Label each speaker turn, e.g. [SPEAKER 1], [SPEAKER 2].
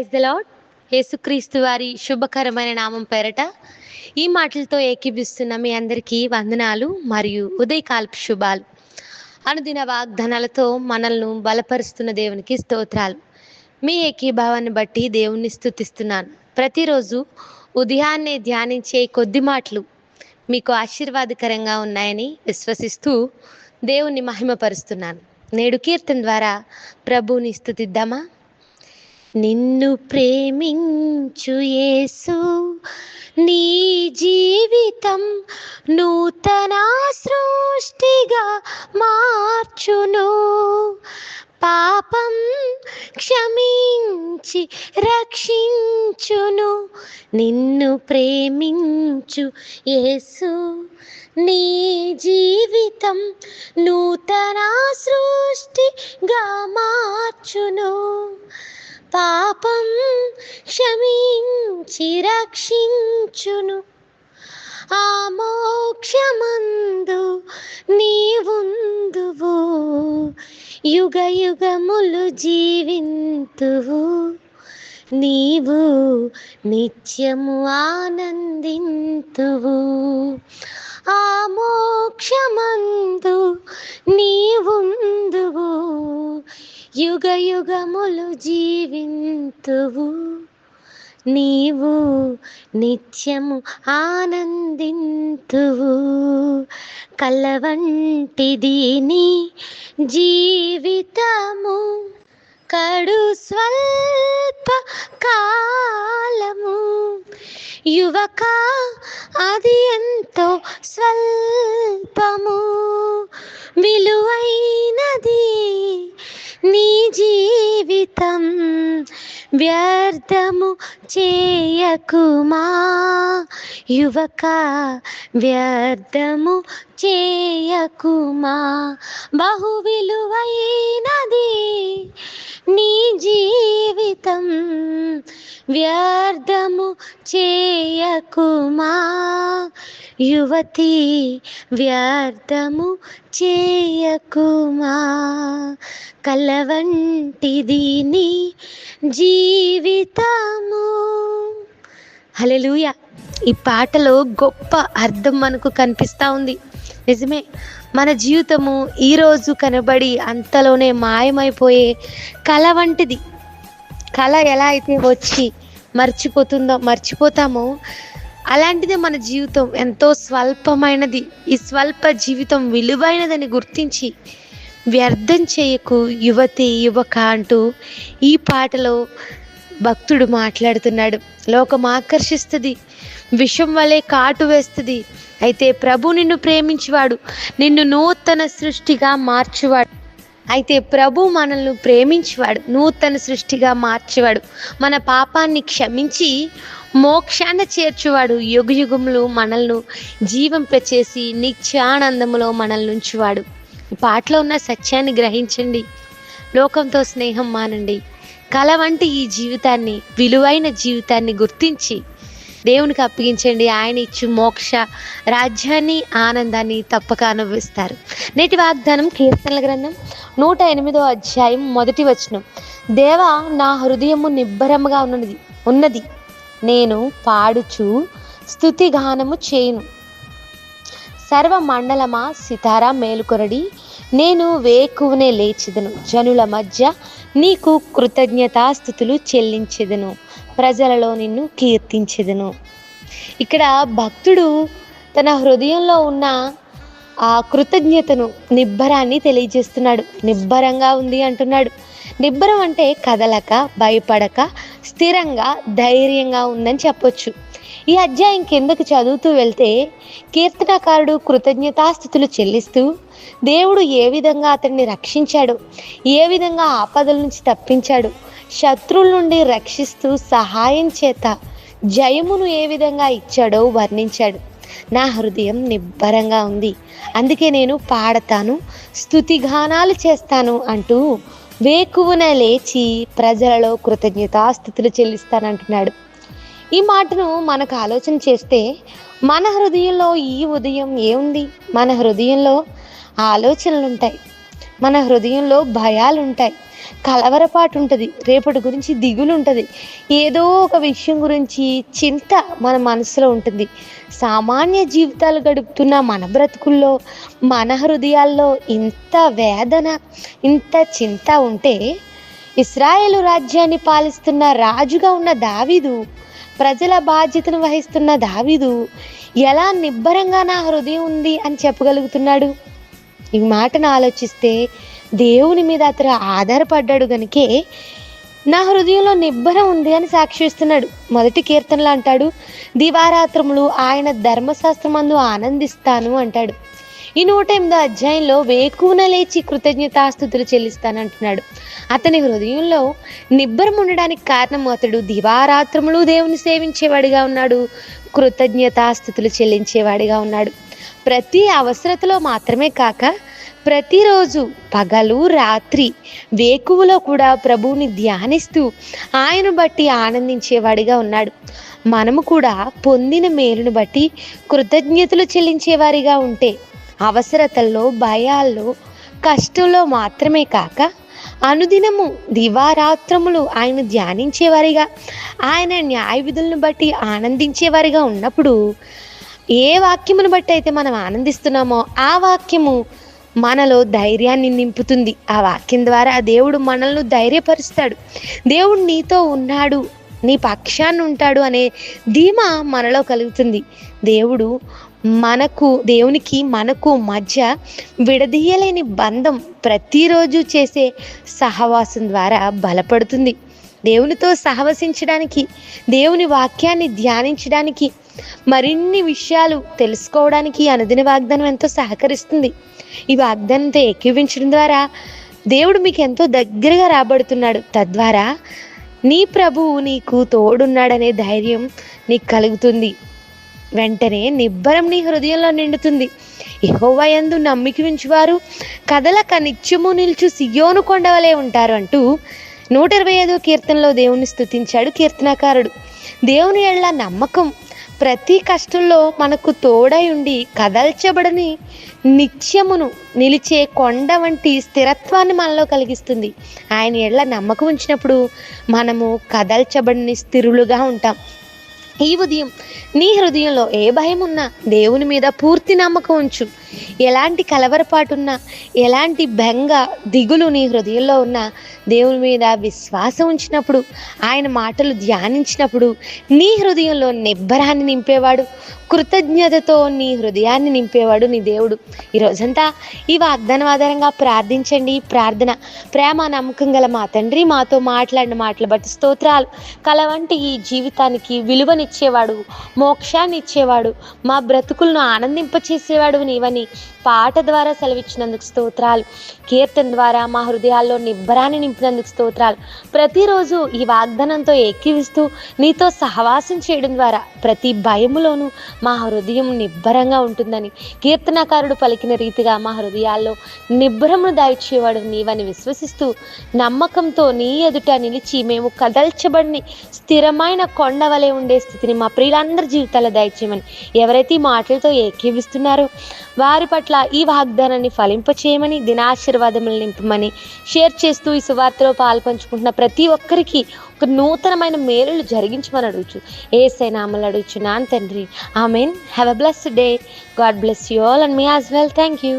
[SPEAKER 1] Praise the lord యేసుక్రీస్తు వారి శుభకరమైన నామం పేరట. ఈ మాటలతో ఏకీభిస్తున్న మీ అందరికీ వందనాలు మరియు ఉదయకాల్పు శుభాలు. అనుదిన వాగ్దానాలతో మనల్ని బలపరుస్తున్న దేవునికి స్తోత్రాలు. మీ ఏకీభావాన్ని బట్టి దేవుణ్ణి స్థుతిస్తున్నాను ప్రతిరోజు ఉదయాన్నే ధ్యానించే కొద్ది మాటలు మీకు ఆశీర్వాదకరంగా ఉన్నాయని విశ్వసిస్తూ దేవుణ్ణి మహిమపరుస్తున్నాను. నేడు కీర్తన ద్వారా ప్రభువుని స్థుతిద్దామా నిన్ను ప్రేమించు యేసు. నీ జీవితం నూతన సృష్టిగా మార్చును. పాపం క్షమించి రక్షించును. నిన్ను ప్రేమించు యేసు. నీ జీవితం నూతన సృష్టిగా మార్చును. పాపం క్షమించి రక్షించును. ఆ మోక్షమందు నీవుందువు. యుగ యుగములు జీవింతువు. నీవు నిత్యము ఆనందింతువు. ఆ మోక్షమందు యుగ యుగములు జీవింతువు. నీవు నిత్యము ఆనందింతువు. కలవంటి దీని జీవితము. కడు స్వల్ప కాలము. యువక అది ఎంతో స్వల్పము. విలువైనది జీవితం వ్యర్థము చేయకుమా? యువక వ్యర్థము చేయకుమా? బహు విలువైనది నీ జీవితం వ్యర్థము చేయకుమా? యువతి వ్యర్థము చేయకుమా? కలవంటిది నీ జీవితము. హలెలుయ ఈ పాటలో గొప్ప అర్థం మనకు కనిపిస్తూ ఉంది. నిజమే మన జీవితము ఈరోజు కనబడి అంతలోనే మాయమైపోయే కళ వంటిది. కళ ఎలా అయితే వచ్చి మర్చిపోతుందో మర్చిపోతామో అలాంటిదే మన జీవితం ఎంతో స్వల్పమైనది. ఈ స్వల్ప జీవితం విలువైనదని గుర్తించి వ్యర్థం చేయకు యువతి యువక అంటూ ఈ పాటలో భక్తుడు మాట్లాడుతున్నాడు. లోకం ఆకర్షిస్తుంది విషం వలె కాటు వేస్తుంది. అయితే ప్రభు నిన్ను ప్రేమించేవాడు నిన్ను నూతన సృష్టిగా మార్చువాడు. అయితే ప్రభు మనల్ని ప్రేమించేవాడు నూతన సృష్టిగా మార్చేవాడు. మన పాపాన్ని క్షమించి మోక్షాన్ని చేర్చువాడు యుగ యుగములు మనల్ని జీవింపచేసి నిత్యానందములో మనల్ని ఉంచువాడు పాటలో ఉన్న సత్యాన్ని గ్రహించండి. లోకంతో స్నేహం మానండి. కల వంటి ఈ జీవితాన్ని విలువైన జీవితాన్ని గుర్తించి దేవునికి అప్పగించండి. ఆయన ఇచ్చు మోక్ష రాజ్యాన్ని ఆనందాన్ని తప్పక అనుభవిస్తారు. నేటి వాగ్దానం కీర్తనల గ్రంథం నూట ఎనిమిదో అధ్యాయం మొదటి వచనం. దేవా నా హృదయము నిబ్బరముగా ఉన్నది ఉన్నది. నేను పాడుచు స్థుతిగానము చేయను చేయును. సర్వ మండలమా సితారా మేలుకొరడి నేను వేకువనే లేచిదను. జనుల మధ్య నీకు కృతజ్ఞతాస్థుతులు చెల్లించెదను. ప్రజలలో నిన్ను కీర్తించెదను. ఇక్కడ భక్తుడు తన హృదయంలో ఉన్న ఆ కృతజ్ఞతను నిబ్బరాన్ని తెలియజేస్తున్నాడు. నిబ్బరంగా ఉంది అంటున్నాడు. నిబ్బరం అంటే కదలక భయపడక స్థిరంగా ధైర్యంగా ఉందని చెప్పొచ్చు. ఈ అధ్యాయం కిందకి చదువుతూ వెళ్తే కీర్తనకారుడు కృతజ్ఞతాస్థుతులు చెల్లిస్తూ దేవుడు ఏ విధంగా అతన్ని రక్షించాడు? ఏ విధంగా ఆపదల నుంచి తప్పించాడు? శత్రువుల నుండి రక్షిస్తూ సహాయం చేత జయమును ఏ విధంగా ఇచ్చాడో వర్ణించాడు. నా హృదయం నిబ్బరంగా ఉంది. అందుకే నేను పాడతాను స్థుతిగానాలు చేస్తాను అంటూ వేకువున లేచి ప్రజలలో కృతజ్ఞతాస్థుతులు చెల్లిస్తానంటున్నాడు. ఈ మాటను మనకు ఆలోచన చేస్తే మన హృదయంలో ఈ ఉదయం ఏముంది? మన హృదయంలో ఆలోచనలుంటాయి. మన హృదయంలో భయాలుంటాయి. కలవరపాటు ఉంటుంది రేపటి గురించి దిగులు ఉంటుంది ఏదో ఒక విషయం గురించి చింత మన మనసులో ఉంటుంది. సామాన్య జీవితాలు గడుపుతున్న మన బ్రతుకుల్లో మన హృదయాల్లో ఇంత వేదన ఇంత చింత ఉంటే ఇస్రాయేలు రాజ్యాన్ని పాలిస్తున్న రాజుగా ఉన్న దావీదు ప్రజల బాధ్యతను వహిస్తున్న దావీదు ఎలా నిబ్బరంగా నా హృదయం ఉంది అని చెప్పగలుగుతున్నాడు? ఈ మాటను ఆలోచిస్తే దేవుని మీద అతను ఆధారపడ్డాడు గనుకే నా హృదయంలో నిబ్బరం ఉంది అని సాక్షిస్తున్నాడు. మొదటి కీర్తనలు అంటాడు దివారాత్రములు ఆయన ధర్మశాస్త్రమందు ఆనందిస్తాను అంటాడు. ఈ నూట ఎనిమిదో అధ్యాయంలో వేకున లేచి కృతజ్ఞతాస్థుతులు చెల్లిస్తానంటున్నాడు. అతని హృదయంలో నిబ్బరం ఉండడానికి కారణం అతడు దివారాత్రములు దేవుని సేవించేవాడిగా ఉన్నాడు కృతజ్ఞతాస్థుతులు చెల్లించేవాడిగా ఉన్నాడు. ప్రతి అవసరతలో మాత్రమే కాక ప్రతిరోజు పగలు రాత్రి వేకువలో కూడా ప్రభువుని ధ్యానిస్తూ ఆయన బట్టి ఆనందించేవాడిగా ఉన్నాడు. మనము కూడా పొందిన మేలును బట్టి కృతజ్ఞతలు చెల్లించేవారిగా ఉంటే అవసరతల్లో భయాల్లో కష్టంలో మాత్రమే కాక అనుదినము దివారాత్రములు ఆయన ధ్యానించేవారిగా ఆయన న్యాయ విధులను బట్టి ఆనందించేవారిగా ఉన్నప్పుడు ఏ వాక్యమును బట్టి అయితే మనం ఆనందిస్తున్నామో ఆ వాక్యము మనలో ధైర్యాన్ని నింపుతుంది. ఆ వాక్యం ద్వారా దేవుడు మనల్ని ధైర్యపరుస్తాడు. దేవుడు నీతో ఉన్నాడు నీ పక్షాన్ని ఉంటాడు అనే ధీమా మనలో కలుగుతుంది. దేవుడు మనకు దేవునికి మనకు మధ్య విడదీయలేని బంధం ప్రతిరోజు చేసే సహవాసం ద్వారా బలపడుతుంది. దేవునితో సహవసించడానికి దేవుని వాక్యాన్ని ధ్యానించడానికి మరిన్ని విషయాలు తెలుసుకోవడానికి అనుదిన వాగ్దానం ఎంతో సహకరిస్తుంది. ఈ వాగ్దానంతో ఏకీవించడం ద్వారా దేవుడు మీకు ఎంతో దగ్గరగా రాబడుతున్నాడు. తద్వారా నీ ప్రభువు నీకు తోడున్నాడనే ధైర్యం నీకు కలుగుతుంది. వెంటనే నిబ్బరం నీ హృదయంలో నిండుతుంది. యెహోవాయందు నమ్మిక ఉంచువారు. కదలక నిత్యము నిల్చు సియోను కొండవలే ఉంటారు అంటూ నూట ఇరవై ఐదో కీర్తనలో దేవుని స్తుతించాడు కీర్తనకారుడు. దేవుని ఎళ్ళ నమ్మకం ప్రతి కష్టంలో మనకు తోడై ఉండి కదల్చబడని నిత్యమును నిలిచే కొండ వంటి స్థిరత్వాన్ని మనలో కలిగిస్తుంది. ఆయన ఎళ్ళ నమ్మకం ఉంచినప్పుడు మనము కదల్చబడిని స్థిరులుగా ఉంటాం. ఈ ఉదయం నీ హృదయంలో ఏ భయం ఉన్నా దేవుని మీద పూర్తి నమ్మకం ఉంచు. ఎలాంటి కలవరపాటున్నా ఎలాంటి బెంగ దిగులు నీ హృదయంలో ఉన్నా దేవుని మీద విశ్వాసం ఉంచినప్పుడు ఆయన మాటలు ధ్యానించినప్పుడు నీ హృదయంలో నిబ్బరాన్ని నింపేవాడు కృతజ్ఞతతో నీ హృదయాన్ని నింపేవాడు నీ దేవుడు. ఈ రోజంతా ఈ వాగ్దానం ఆధారంగా ప్రార్థించండి ప్రార్థన ప్రేమ నమ్మకం గల మా తండ్రి మాతో మాట్లాడిన మాటలు బట్టి స్తోత్రాలు. కలవంటి ఈ జీవితానికి విలువనిచ్చేవాడు మోక్షాన్ని ఇచ్చేవాడు మా బ్రతుకులను ఆనందింపచేసేవాడు నీవని. పాట ద్వారా సెలవిచ్చినందుకు స్తోత్రాలు. కీర్తన ద్వారా మా హృదయాల్లో నిబ్బరాన్ని నింపినందుకు స్తోత్రాలు. ప్రతిరోజు ఈ వాగ్దానంతో ఏకీవిస్తూ నీతో సహవాసం చేయడం ద్వారా ప్రతి భయములోనూ మా హృదయం నిబ్బరంగా ఉంటుందని కీర్తనకారుడు పలికిన రీతిగా మా హృదయాల్లో నిబ్బరమును దాయిచ్చేవాడు నీవని విశ్వసిస్తూ నమ్మకంతో నీ ఎదుట నిలిచి మేము కదల్చబడిని స్థిరమైన కొండవలే ఉండే స్థితిని మా ప్రియులందరి జీవితాల్లో దయచేయమని ఎవరైతే ఈ మాటలతో ఏకీవిస్తున్నారో వారి పట్ల ఈ వాగ్దానాన్ని ఫలింపచేయమని దినాశీర్వాదములు నింపమని షేర్ చేస్తూ ఈ సువార్తలో పాల్పంచుకుంటున్న ప్రతి ఒక్కరికి ఒక నూతనమైన మేలులు జరిగించమని అడుగుచు. ఏ నామలు అడుగుచు నాన్ తండ్రి. I mean have a blessed day God bless you all and me as well thank you